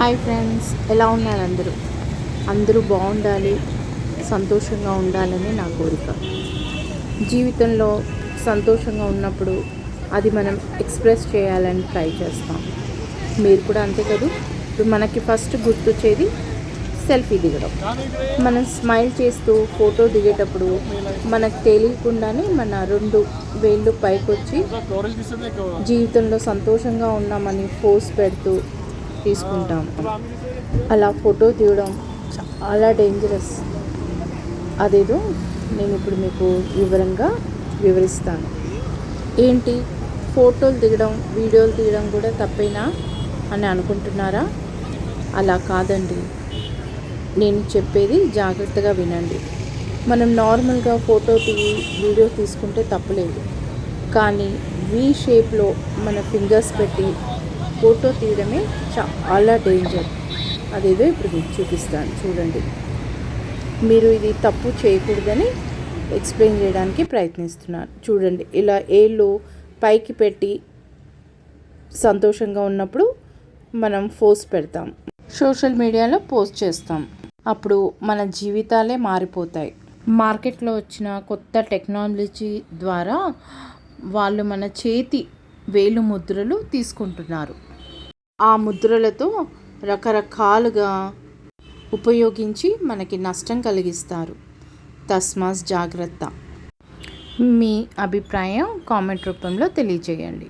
Hi friends ఎలా ఉన్నారు అందరూ? అందరూ బాగుండాలి సంతోషంగా ఉండాలని నా కోరిక. జీవితంలో సంతోషంగా ఉన్నప్పుడు అది మనం ఎక్స్ప్రెస్ చేయాలని ట్రై చేస్తాం. మీరు కూడా అంతే కదా? ఇప్పుడు మనకి ఫస్ట్ గుర్తొచ్చేది సెల్ఫీ దిగడం. మనం స్మైల్ చేస్తూ ఫోటో దిగేటప్పుడు మనకు తెలియకుండానే మన రెండు వేళ్ళు పైకొచ్చి జీవితంలో సంతోషంగా ఉన్నామని ఫోర్స్ పెడుతూ తీసుకుంటాం. అలా ఫోటో తీయడం చాలా డేంజరస్ అదేదో నేను ఇప్పుడు మీకు వివరంగా వివరిస్తాను. ఏంటి? ఫోటోలు దిగడం వీడియోలు తీయడం కూడా తప్పేనా అని అనుకుంటున్నారా? అలా కాదండి. నేను చెప్పేది జాగ్రత్తగా వినండి. మనం నార్మల్గా ఫోటో తీ వీడియో తీసుకుంటే తప్పులేదు. కానీ వీ షేప్లో మన ఫింగర్స్ పెట్టి ఫోటో తీయడమే చాలా డేంజర్ అదేదో ఇప్పుడు మీకు చూపిస్తాను చూడండి. మీరు ఇది తప్పు చేయకూడదని ఎక్స్ప్లెయిన్ చేయడానికి ప్రయత్నిస్తున్నాను చూడండి ఇలా ఏళ్ళు పైకి పెట్టి సంతోషంగా ఉన్నప్పుడు మనం ఫోర్స్ పెడతాం. సోషల్ మీడియాలో పోస్ట్ చేస్తాం. అప్పుడు మన జీవితాలే మారిపోతాయి. మార్కెట్లో వచ్చిన కొత్త టెక్నాలజీ ద్వారా వాళ్ళు మన చేతి వేలు ముద్రలు తీసుకుంటున్నారు. ఆ ముద్రలతో రకరకాలుగా ఉపయోగించి మనకి నష్టం కలిగిస్తారు. తస్మాస్ జాగ్రత్త. మీ అభిప్రాయం కామెంట్ రూపంలో తెలియజేయండి.